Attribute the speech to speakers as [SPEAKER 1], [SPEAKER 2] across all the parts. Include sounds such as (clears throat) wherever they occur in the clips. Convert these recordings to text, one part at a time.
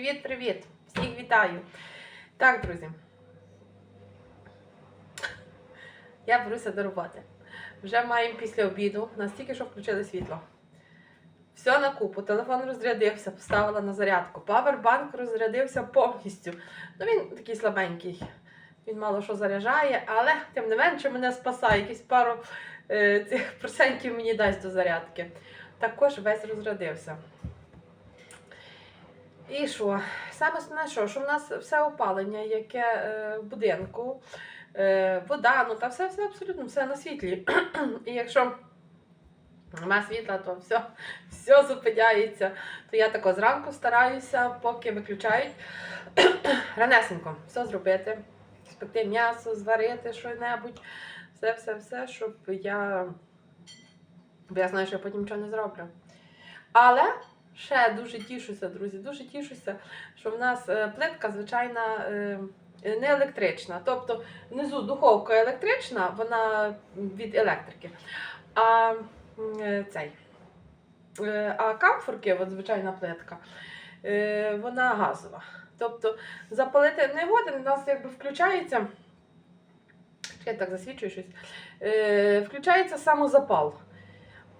[SPEAKER 1] Привіт-привіт! Всіх вітаю! Так, друзі. Я беруся до роботи. Вже маємо після обіду. Настільки, що включили світло. Все на купу. Телефон розрядився, поставила на зарядку. Павербанк розрядився повністю. Ну він такий слабенький. Він мало що заряджає, але тим не менше мене спасає. Якісь пару е, цих процентів мені дасть до зарядки. Також весь розрядився. І що? Саме основне, що, що в нас все опалення, яке е, в будинку, е, вода, ну та все, все абсолютно все на світлі. (clears throat) І якщо нема світла, то все, все зупиняється. То я тако зранку стараюся, поки виключають (clears throat) ранесенько все зробити, спекти м'ясо, зварити що-небудь, все-все-все, щоб я. Бо я знаю, що я потім нічого не зроблю. Але ще дуже тішуся, друзі, дуже тішуся, що в нас е, плитка звичайна е, не електрична. Тобто внизу духовка електрична, вона від електрики. А е, цей. А камфорки, от звичайна плитка, вона газова. Тобто запалити не годин, у нас якби включається. Я так засвічую щось. Включається самозапал.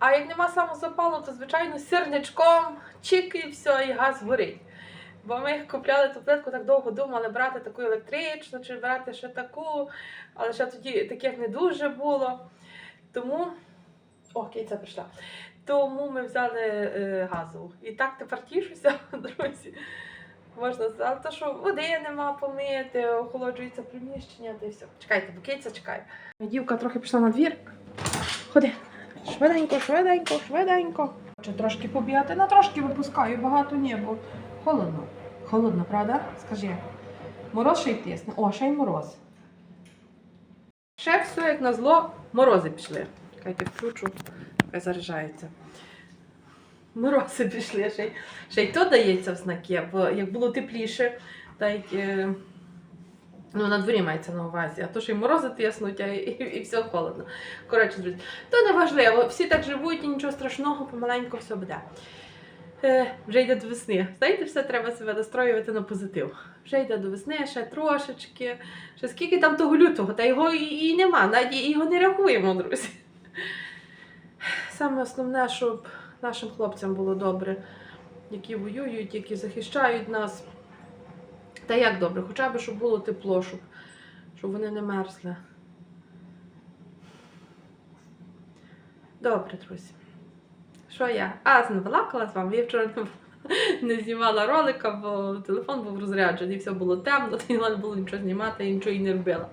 [SPEAKER 1] А як нема самозапалу, то звичайно сирничком, чик і все, і газ горить. Бо ми купляли ту плитку, так довго думали, брати таку електричну чи брати ще таку, але ще тоді таких не дуже було. Тому. О, кейця прийшла. Тому ми взяли е, газову. І так тепер тішуся, (laughs) друзі. Можна сказати, то, що води нема помити, охолоджується приміщення, та й все. Чекайте, бо кейця чекає. Дівка трохи пішла на двір. Ходи. Швиденько, швиденько, швиденько. Хочу трошки побігати, на трошки випускаю, багато ні, бо холодно. Холодно, правда? Скажи. Мороз ще й тисне. О, ще й мороз. Ще все, як на зло, морози пішли. Чекайте, включу, хай заряджається. Морози пішли, ще й, ще й то дається в знаки, бо як було тепліше, так е, ну, на дворі мається на увазі, а то ще й морози тиснуть, а і, і, і все холодно. Коротше, друзі, то не важливо, всі так живуть і нічого страшного, помаленьку все буде. Е, вже йде до весни. Знаєте, все треба себе настроювати на позитив. Вже йде до весни, ще трошечки. Ще скільки там того лютого, та його і, і нема, навіть його не рахуємо, друзі. Саме основне, щоб нашим хлопцям було добре, які воюють, які захищають нас. Та як добре, хоча б щоб було тепло, щоб, щоб вони не мерзли. Добре, друзі. Що я? А, знавалакала з вами. Я вчора (laughs) не, знімала ролика, бо телефон був розряджений, все було темно, (laughs) не було нічого знімати, я нічого і не робила.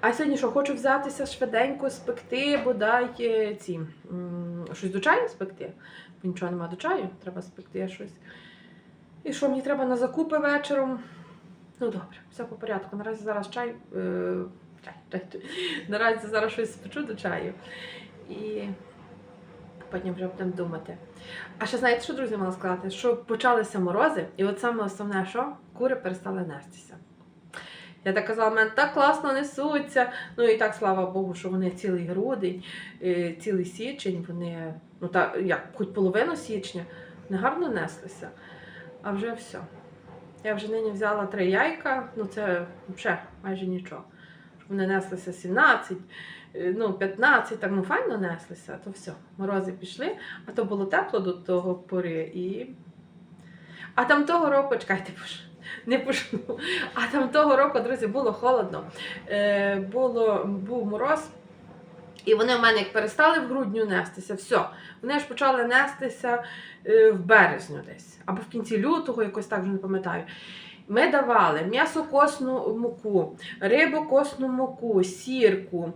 [SPEAKER 1] А сьогодні що, хочу взятися швиденько, спекти, бодай е, ці щось до чаю спекти. Нічого нема до чаю, треба спекти щось. І що мені треба на закупи вечором? Ну добре, все по порядку. Наразі зараз чай. Е. Наразі зараз щось спечу до чаю. І потім вже будемо думати. А ще знаєте, що, друзі, мала сказати? Що почалися морози, і от саме основне, що кури перестали нестися. Я так казала, мене так класно несуться. Ну і так, слава Богу, що вони цілий грудень, е, цілий січень, вони, ну так, як, хоч половину січня, не гарно неслися. А вже все. Я вже нині взяла три яйка, ну це взагалі майже нічого. Вони неслися 17, е, ну 15, так ну файно неслися, то все, морози пішли, а то було тепло до того пори. І... А там того року, чекайте, (laughs) не пошну. А там того року, друзі, було холодно. Е, було, був мороз. І вони в мене як перестали в грудню нестися, все. Вони ж почали нестися е, в березню десь, або в кінці лютого, якось так вже не пам'ятаю. Ми давали м'ясокосну муку, рибокосну муку, сірку.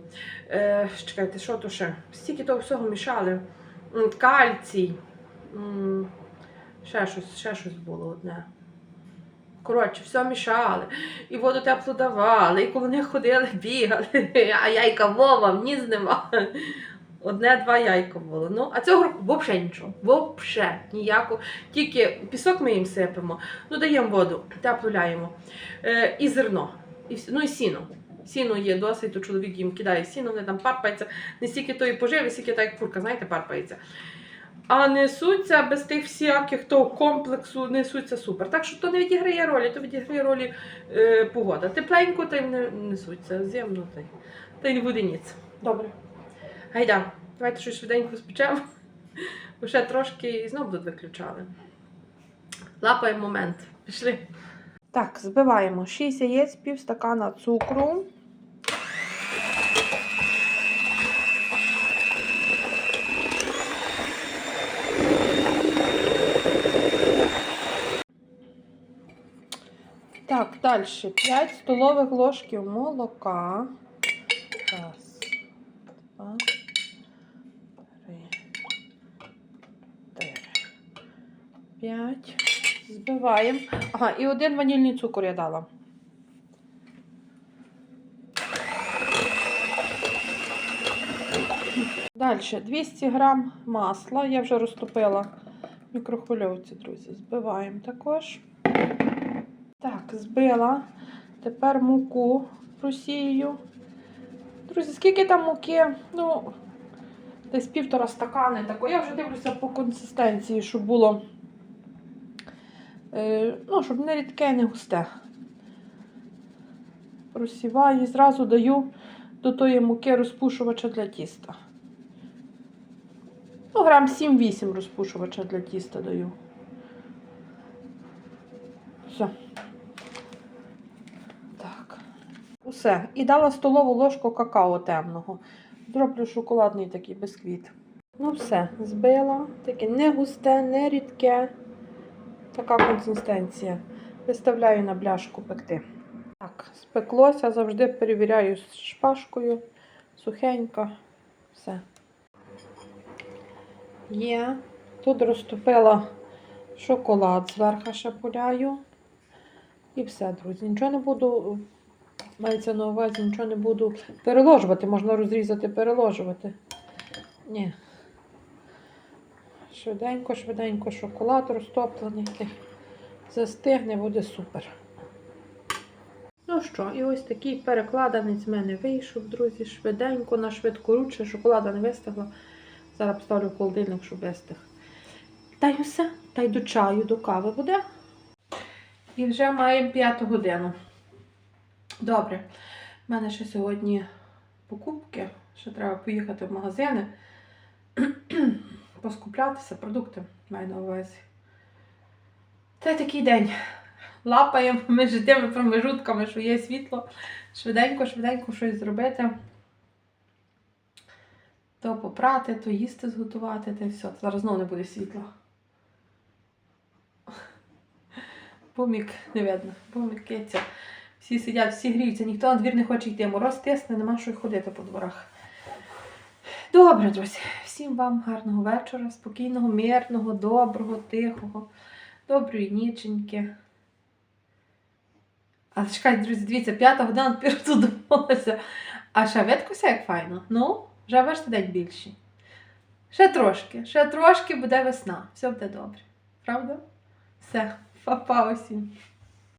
[SPEAKER 1] Е, чекайте, що то ще? Стільки того всього мішали. Кальцій. Ще щось, ще щось було одне. Коротше, все мішали. І воду теплу давали, і коли вони ходили, (laughs) бігали, а яйка Вова, ніс нема. Одне-два яйка було. Ну, а цього року взагалі нічого. Взагалі ніяко. Тільки пісок ми їм сипемо, ну даємо воду, теплу ляємо. Е, і зерно. І, ну і сіно. Сіно є досить, то чоловік їм кидає сіно, вони там парпаються. Не стільки тої поживи, стільки так як курка, знаєте, парпається. А несуться без тих всяких того комплексу, несуться супер. Так що то не відіграє ролі, то відіграє ролі е, погода. Тепленько та й не несуться, зимно та й, та й не буде ніц. Добре. Гайда, давайте щось швиденько спечемо. Бо ще трошки і знов тут виключали. Лапаємо момент. Пішли. Так, збиваємо 6 яєць, пів стакана цукру. Так, далі 5 столових ложків молока. Раз, два, три, чотири, п'ять. Збиваємо. Ага, і один ванільний цукор я дала. Далі 200 грам масла. Я вже розтопила в мікрохвильовці, друзі. Збиваємо також. Так, збила. Тепер муку просію. Друзі, скільки там муки? Ну, десь півтора стакани. Тако. Я вже дивлюся по консистенції, щоб було. Е, ну, щоб не рідке, не густе. Просіваю і зразу даю до тої муки розпушувача для тіста. Ну, грам 7-8 розпушувача для тіста даю. Все. Так. Усе. І дала столову ложку какао темного. Зроблю шоколадний такий бисквіт. Ну все, збила. Таке не густе, не рідке. Така консистенція. Виставляю на бляшку пекти. Так, спеклося, завжди перевіряю з шпажкою. Сухенько. Все. Є. Тут розтопила шоколад, зверху шапуляю. І все, друзі. Нічого не буду, мається на увазі, нічого не буду переложувати. Можна розрізати, переложувати. Ні. Швиденько, швиденько шоколад розтоплений. Застигне, буде супер. Ну що, і ось такий перекладанець з мене вийшов, друзі, швиденько, на швидкоруччя. Шоколада не вистигла. Зараз поставлю в холодильник, щоб вистиг. Та й все. Та й до чаю, до кави буде. І вже маємо п'яту годину. Добре. У мене ще сьогодні покупки. Ще треба поїхати в магазини, (clears throat) поскуплятися, продукти маю на увазі. Це такий день. Лапаємо між тими промежутками, що є світло. Швиденько, швиденько щось зробити. То попрати, то їсти зготувати, та й все. Зараз знову не буде світла. Бумік не видно, бумік киця. Всі сидять, всі гріються, ніхто на двір не хоче йти. Мороз тисне, нема що й ходити по дворах. Добре, друзі, всім вам гарного вечора, спокійного, мирного, доброго, тихого, доброї ніченьки. А чекайте, друзі, дивіться, п'ята година тепер тут домовилася. А ще видкося, як файно. Ну, вже бачите день більший. Ще трошки, ще трошки буде весна. Все буде добре. Правда? Все, па-па усім.